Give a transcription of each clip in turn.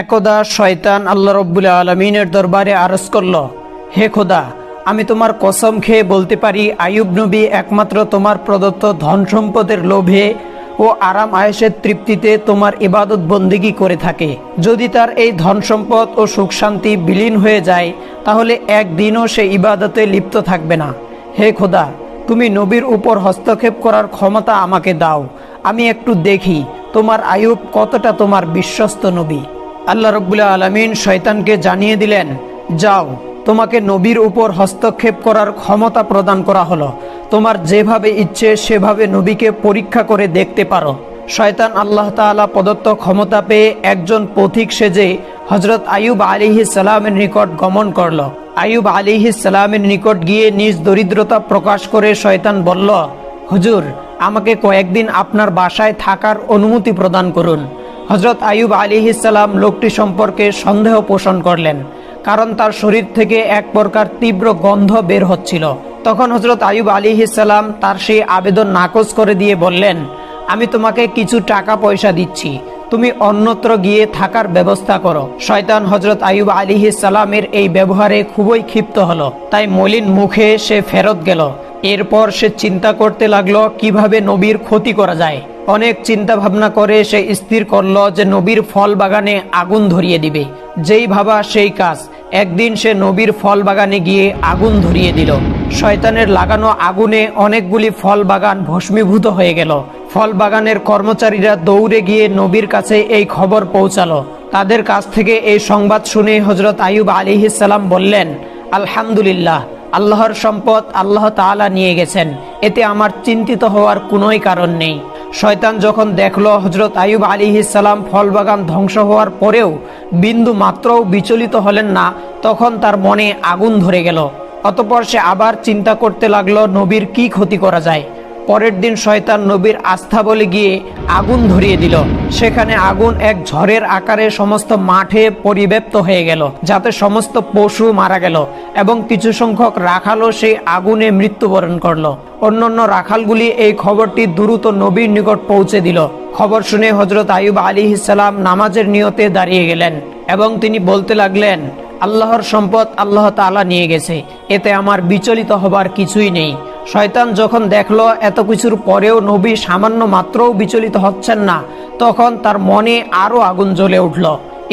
একদা শয়তান আল্লাহ রব্বুল আলমিনের দরবারে আরজ করল, হে খোদা, আমি তোমার কসম খেয়ে বলতে পারি আয়ুব নবী একমাত্র তোমার প্রদত্ত ধন সম্পদের লোভে ও আরাম আয়েসের তৃপ্তিতে তোমার ইবাদত বন্দিগি করে থাকে। যদি তার এই ধন সম্পদ ও সুখ শান্তি বিলীন হয়ে যায়, তাহলে একদিনও সে ইবাদতে লিপ্ত থাকবে না। হে খোদা, তুমি নবীর উপর হস্তক্ষেপ করার ক্ষমতা আমাকে দাও। আমি একটু দেখি তোমার আয়ুব কতটা তোমার বিশ্বস্ত নবী। আল্লাহ রব্বুল্লাহ আলমিন শয়তানকে জানিয়ে দিলেন, যাও, তোমাকে নবীর উপর হস্তক্ষেপ করার ক্ষমতা প্রদান করা হলো। তোমার যেভাবে ইচ্ছে, সেভাবে নবীকে পরীক্ষা করে দেখতে পারো। শয়তান আল্লাহ তাআলা প্রদত্ত ক্ষমতা পেয়ে একজন পথিক সেজে হজরত আয়ুব আলিহি সালামের নিকট গমন করল। আয়ুব আলিহি সালামের নিকট গিয়ে নিজ দরিদ্রতা প্রকাশ করে শয়তান বলল, হুজুর, আমাকে কয়েকদিন আপনার বাসায় থাকার অনুমতি প্রদান করুন। হজরত আয়ুব আলিহিসাল্লাম লোকটি সম্পর্কে সন্দেহ পোষণ করলেন, কারণ তার শরীর থেকে এক প্রকার তীব্র গন্ধ বের হচ্ছিল। তখন হজরত আয়ুব আলিহিসাল্লাম তার সেই আবেদন নাকচ করে দিয়ে বললেন, আমি তোমাকে কিছু টাকা পয়সা দিচ্ছি, তুমি অন্যত্র গিয়ে থাকার ব্যবস্থা করো। শয়তান হজরত আয়ুব আলিহি সালামের এই ব্যবহারে খুবই ক্ষিপ্ত হলো, তাই মলিন মুখে সে ফেরত গেল। এরপর সে চিন্তা করতে লাগল, কীভাবে নবীর ক্ষতি করা যায়? অনেক চিন্তা ভাবনা করে সে স্থির করল যে নবীর ফল বাগানে আগুন ধরিয়ে দিবে। যেই ভাবা সেই কাজ। একদিন সে নবীর ফল বাগানে গিয়ে আগুন ধরিয়ে দিল। শয়তানের লাগানো আগুনে অনেকগুলি ফল বাগান ভস্মীভূত হয়ে গেল। ফল বাগানের কর্মচারীরা দৌড়ে গিয়ে নবীর কাছে এই খবর পৌঁছালো। তাদের কাছ থেকে এই সংবাদ শুনে হজরত আয়ুব আলিহিসাল্লাম বললেন, আলহামদুলিল্লাহ আল্লাহর সম্পদ আল্লাহ তালা নিয়ে গেছেন। এতে আমার চিন্তিত হওয়ার কোনোই কারণ নেই। শয়তান যখন দেখল হজরত আয়ুব আলী ইসালাম ফলবাগান ধ্বংস হওয়ার পরেও বিন্দু মাত্রও বিচলিত হলেন না, তখন তার মনে আগুন ধরে গেল। অতপর সে আবার চিন্তা করতে লাগল, নবীর কি ক্ষতি করা যায়? পরের দিন শয়তান নবীর আস্থা বলে গিয়ে আগুন ধরিয়ে দিল। সেখানে আগুন এক ঝড়ের আকারে সমস্ত মাঠে পরিব্যাপ্ত হয়ে গেল, যাতে সমস্ত পশু মারা গেল এবং কিছু সংখ্যক রাখালও সেই আগুনে মৃত্যুবরণ করল। অন্যান্য রাখালগুলি এই খবরটি দ্রুত নবীর নিকট পৌঁছে দিল। খবর শুনে হজরত আয়ুব আলী ইসালাম নামাজের নিয়তে দাঁড়িয়ে গেলেন এবং তিনি বলতে লাগলেন, আল্লাহর সম্পদ আল্লাহ তালা নিয়ে গেছে, এতে আমার বিচলিত হবার কিছুই নেই। শয়তান যখন দেখল এত কিছুর পরেও নবী সামান্য মাত্রও বিচলিত হচ্ছেন না, তখন তার মনে আরও আগুন জ্বলে উঠল।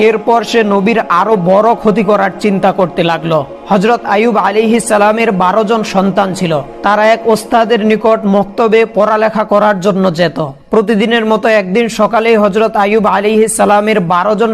এরপর সে নবীর আরও বড় ক্ষতি করার চিন্তা করতে লাগল। হজরত আয়ুব আলিহি সালামের বারো জন সন্তান ছিল। তারা এক ওস্তাদের নিকট মক্তবে পড়ালেখা করার জন্য যেত। প্রতিদিনের মতো একদিন সকালে হজরত আয়ুব আলিহি সালামের বারো জন